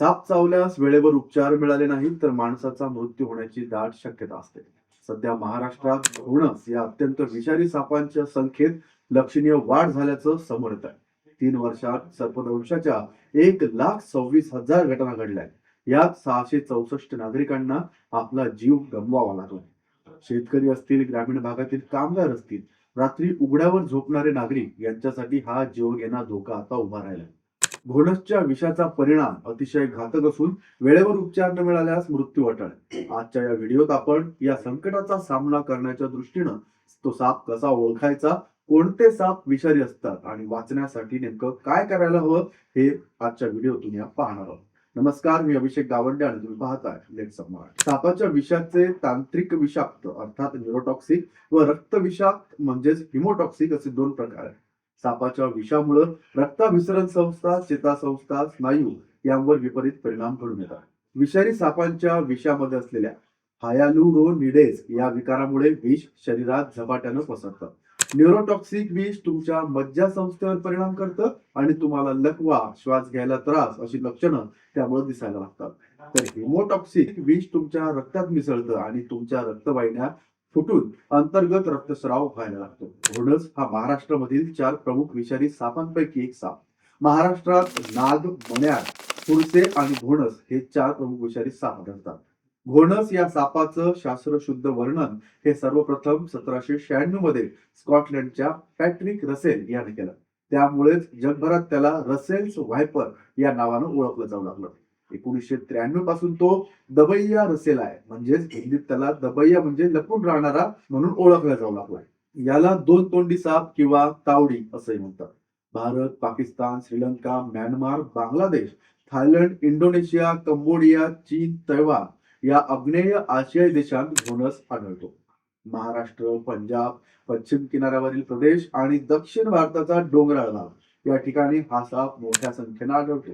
साप चावल्यास वेळेवर उपचार मिळाले नाही तर माणसाचा मृत्यू होण्याची दाट शक्यता असते. सध्या महाराष्ट्रात घोणस या अत्यंत विषारी सापांच्या संख्येत लक्षणीय वाढ झाल्याचं समोर येत आहे तीन वर्षात सर्पदंशाच्या एक लाख सव्वीस हजार घटना घडल्या आहेत. यात सहाशे चौसष्ट नागरिकांना आपला जीव गमवावा लागला. शेतकरी असतील ग्रामीण भागातील कामगार असतील रात्री उघड्यावर झोपणारे नागरिक यांच्यासाठी हा जीवघेणा धोका आता उभा राहिला घोणसच्या विषाचा परिणाम अतिशय घातक असून वेळेवर उपचार न मिळाल्यास मृत्यू अटळ. आजच्या या व्हिडिओत आपण या संकटाचा सामना करण्याच्या दृष्टीनं तो साप कसा ओळखायचा कोणते साप विषारी असतात आणि वाचण्यासाठी नेमकं काय करायला हवं हे आजच्या व्हिडिओतून या पाहणार आहोत. नमस्कार मी अभिषेक गावंडे आणि तुम्ही पाहताय लेट मराठी सापाच्या विषाचे तांत्रिक विषाक्त अर्थात न्यूरोटॉक्सिक व रक्त विषाक्त म्हणजेच हिमोटॉक्सिक असे दोन प्रकार आहेत. सापाच्या विषामुळे रक्ताभिसरण संस्था चेतासंस्था स्नायू यांवर विपरीत परिणाम घडून येतात. विषारी सापांच्या विषामध्ये असलेल्या हायालुरोनिडेज या विकारामुळे विष शरीरात झपाट्यानं पसरतं. न्यूरोटॉक्सिक विष तुमच्या मज्जा संस्थेवर परिणाम करतं आणि तुम्हाला लकवा श्वास घ्यायला त्रास अशी लक्षणं त्यामुळे दिसायला लागतात. तर हिमोटॉक्सिक विष तुमच्या रक्तात मिसळतं आणि तुमच्या रक्तवाहिन्या फुटून अंतर्गत रक्तस्राव व्हायला लागतो. घोणस हा महाराष्ट्रामधील चार प्रमुख विषारी सापांपैकी एक साप. महाराष्ट्रात नाग मण्यार फुरसे आणि घोणस हे चार प्रमुख विषारी साप आढळतात. घोणस या सापाचं शास्त्रशुद्ध वर्णन हे सर्वप्रथम सतराशे शहाण्णवमध्ये स्कॉटलंडच्या पॅट्रिक रसेल याने केलं. त्यामुळेच जगभरात त्याला रसेल्स व्हायपर या नावानं ओळखलं जाऊ लागलं. एकोणीसशे त्र्याण्णवपासून तो दबैया रसेला आहे. म्हणजेच हिंदीत त्याला दबैया म्हणजे लपून राहणारा म्हणून ओळखला जाऊ लागलाय. याला दोन तोंडी साप किंवा तावडी असंही म्हणतात. Bharat Pakistan Sri Lanka Myanmar Bangladesh Thailand Indonesia Cambodia चीन तैवान या आग्नेय आशियाई देशात घोणस आढळतो. महाराष्ट्र पंजाब पश्चिम किनाऱ्यावरील प्रदेश आणि दक्षिण भारताचा डोंगराळ भाग. या ठिकाणी हा साप मोठ्या संख्येने आढळतो.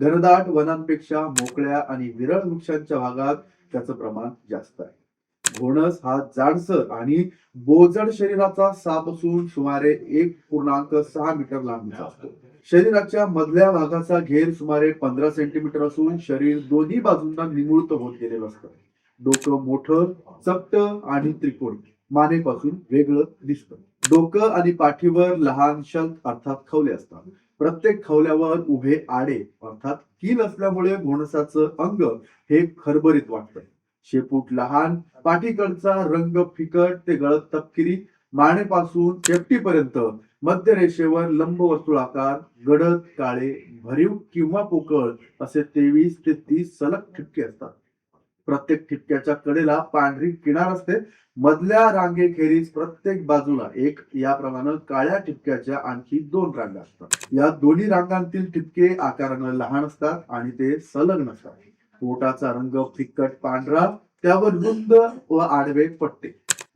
घनदाट वनांपेक्षा मोकळ्या आणि विरळ वृक्षांच्या भागात त्याचं प्रमाण जास्त आहे. घोणस हा जाडसर आणि बोजड शरीराचा साप असून सुमारे एक पूर्णांक सहा मीटर लांबीचा असतो. शरीराच्या मधल्या भागाचा घेर सुमारे पंधरा सेंटीमीटर असून शरीर दोन्ही बाजूंना निमुळत होत गेलेलं असतं. डोकं मोठं चपट आणि त्रिकोण मानेपासून वेगळं दिसतं. डोकं आणि पाठीवर लहान शंख अर्थात खवले असतात. प्रत्येक खवल्यावर उभे आडे अर्थात कील असल्यामुळे घोणसाचं अंग हे खरबरीत वाटतं. शेपूट लहान पाठीकडचा रंग फिकट ते गळत तपकिरी मानेपासून शेपटीपर्यंत मध्य रेषेवर लंब वर्तुळाकार गडद काळे भरीव किंवा पोकळ असे तेवीस ते तीस सलग ठिपके असतात. प्रत्येक ठिपक्याच्या कडेला पांढरी किनार असते. मधल्या रांगेखेरीज प्रत्येक बाजूला एक याप्रमाणे काळ्या ठिपक्याच्या आणखी दोन रांगा असतात. या दोन्ही रांगांतील ठिपके आकारानं लहान असतात आणि ते सलग नसतात पोटाचा रंग फिकट पांढरा त्यावर रुंद व आडवे पट्टे.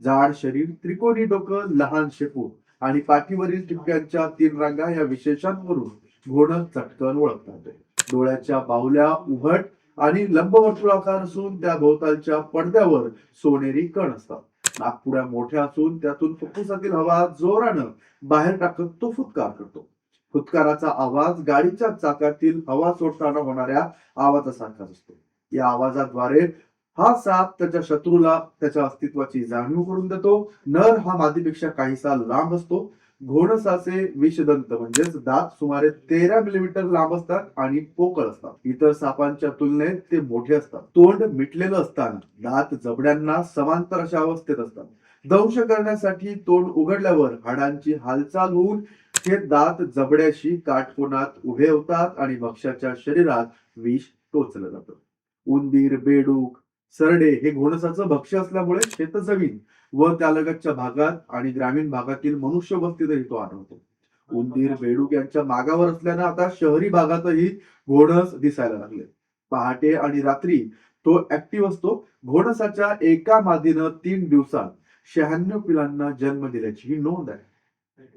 जाड शरीर त्रिकोणी डोकं लहान शेपू आणि पाठीवरील ठिपक्यांच्या तीन रांगा या विशेषांवरून घोडं चटकन ओळखतात. डोळ्याच्या बाहुल्या उभट आणि लंबवर्तुळाकार असून त्या भोवतालच्या पडद्यावर सोनेरी कण असतात. नागपुड्या मोठ्या असून त्यातून फुफ्फुसातील हवा जोरानं बाहेर टाकत तो फुतकार करतो. फुतकाराचा आवाज गाडीच्या चाकातील हवा सोडताना होणाऱ्या आवाजासारखाच असतो. या आवाजाद्वारे हा साप त्याच्या शत्रूला त्याच्या अस्तित्वाची जाणीव करून देतो. नर हा मादीपेक्षा काहीसा लांब असतो. घोणसाचे विषदंत म्हणजेच दात सुमारे तेरा मिलीमीटर लांब असतात आणि पोकळ असतात. इतर सापांच्या तुलनेत ते मोठे असतात. तोंड मिटलेलं असताना दात जबड्यांना समांतर अशा अवस्थेत असतात. दंश करण्यासाठी तोंड उघडल्यावर हाडांची हालचाल होऊन हे दात जबड्याशी काटकोणात उभे होतात आणि भक्ष्याच्या शरीरात विष टोचलं जातं. उंदीर बेडूक सरडे हे घोणसाचं भक्ष्य असल्यामुळे शेतजमीन व त्यालगतच्या भागात आणि ग्रामीण भागातील मनुष्य वस्तीतही तो आढळतो. उंदीर बेडूक यांच्या मागावर असल्यानं आता शहरी भागातही घोणस दिसायला लागले. पहाटे आणि रात्री तो ऍक्टिव्ह असतो. घोणसाच्या एका मादीनं तीन दिवसात शहाण्णव पिलांना जन्म दिल्याची ही नोंद आहे.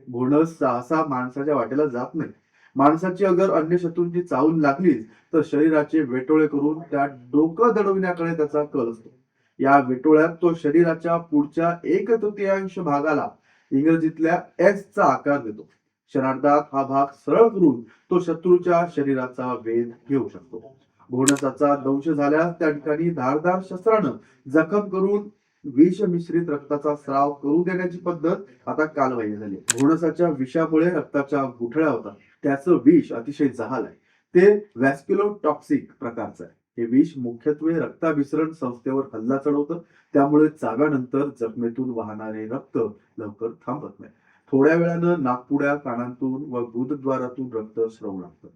घोणस सहसा माणसाच्या वाटेला जात नाही. माणसाची अगर अन्य शत्रूंची चावून लागलीच तर शरीराचे वेटोळे करून त्या डोकं दडविण्याकडे त्याचा कल असतो. या वेटोळ्यात तो शरीराच्या पुढच्या एक तृतीयांश भागाला इंग्रजीतल्या एस चा आकार देतो. क्षणार्धात हा भाग सरळ करून तो शत्रूच्या शरीराचा वेध घेऊ शकतो. घोणसाचा दंश झाल्यास त्या ठिकाणी धारदार शस्त्रानं जखम करून विष मिश्रित रक्ताचा स्राव करू देण्याची पद्धत आता कालबाह्य झाली घोणसाच्या विषामुळे रक्ताच्या गुठळ्या होतात. त्याचं विष अतिशय जहाल आहे. ते व्हॅस्क्युलोटॉक्सिक प्रकारचं आहे. हे विष मुख्यत्वे रक्ताभिसरण संस्थेवर हल्ला चढवतं त्यामुळे चाव्यानंतर जखमेतून वाहणारे रक्त लवकर थांबत नाही. थोड्या वेळानं नागपुड्या कानांतून व गुदद्वारातून रक्त स्रवू लागतं.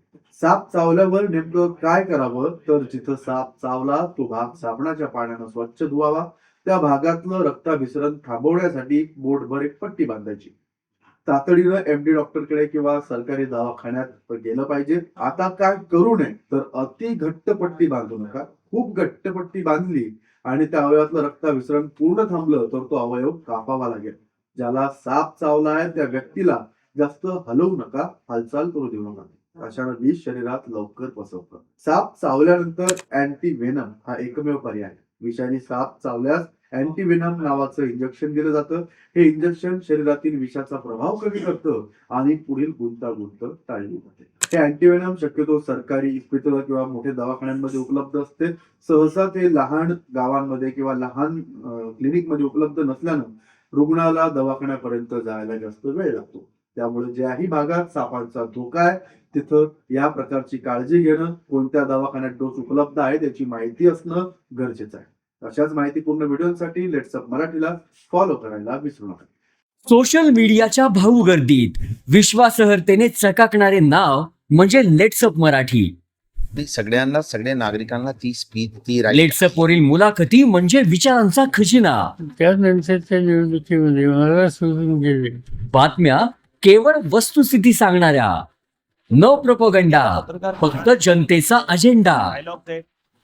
साप चावल्यावर नेमकं काय करावं? तर जिथं साप चावला तो भाग साबणाच्या पाण्यानं स्वच्छ धुवावा. त्या भागातलं रक्ताभिसरण थांबवण्यासाठी बोटभर एक पट्टी बांधायची. तातडीनं एमडी डॉक्टरकडे किंवा सरकारी दवाखान्यात गेलं पाहिजे. आता काय करू नये तर अति घट्ट पट्टी बांधू नका. खूप घट्ट पट्टी बांधली आणि त्या अवयवातलं रक्ताभिसरण पूर्ण थांबलं तर तो अवयव कापावा लागेल. ज्याला साप चावला आहे त्या व्यक्तीला जास्त हलवू नका हालचाल करू देऊ नका. अशानं विष शरीरात लवकर पसरतं साप चावल्यानंतर अँटी व्हेनम हा एकमेव पर्याय. आहे विषारी साप चावल्यास अँटीवेनम नावाचं इंजेक्शन दिलं जातं. हे इंजेक्शन शरीरातील विषाचा प्रभाव कमी करतं आणि पुढील गुंतागुंत टाळली जाते. हे अँटीवेनम शक्यतो सरकारी इस्पितळ किंवा मोठ्या दवाखान्यांमध्ये उपलब्ध असते. सहसा ते लहान गावांमध्ये किंवा लहान क्लिनिकमध्ये उपलब्ध नसल्यानं रुग्णाला दवाखान्यापर्यंत जायला जास्त वेळ लागतो. त्यामुळे ज्याही भागात सापांचा धोका आहे तिथं या प्रकारची काळजी घेणं कोणत्या दवाखान्यात डोस उपलब्ध आहे त्याची माहिती असणं गरजेचं आहे. अशाच माहितीपूर्ण व्हिडिओसाठी लेट्सअप मराठीला फॉलो करायला विसरू नका. सोशल मीडियाच्या भाऊ गर्दीत विश्वासार्हतेने चकाकणारे नाव म्हणजे लेट्सअप मराठी. सगळ्यांना सगळ्या नागरिकांना ती स्पीच ती लेट्सअप वरील मुलाखती म्हणजे विचारांचा खजिना. त्यानंतरच्या निवडणुकीमध्ये मला सोडून गेले. बातम्या केवळ वस्तुस्थिती सांगणाऱ्या. न प्रोपोगंडा फक्त जनतेचा अजेंडा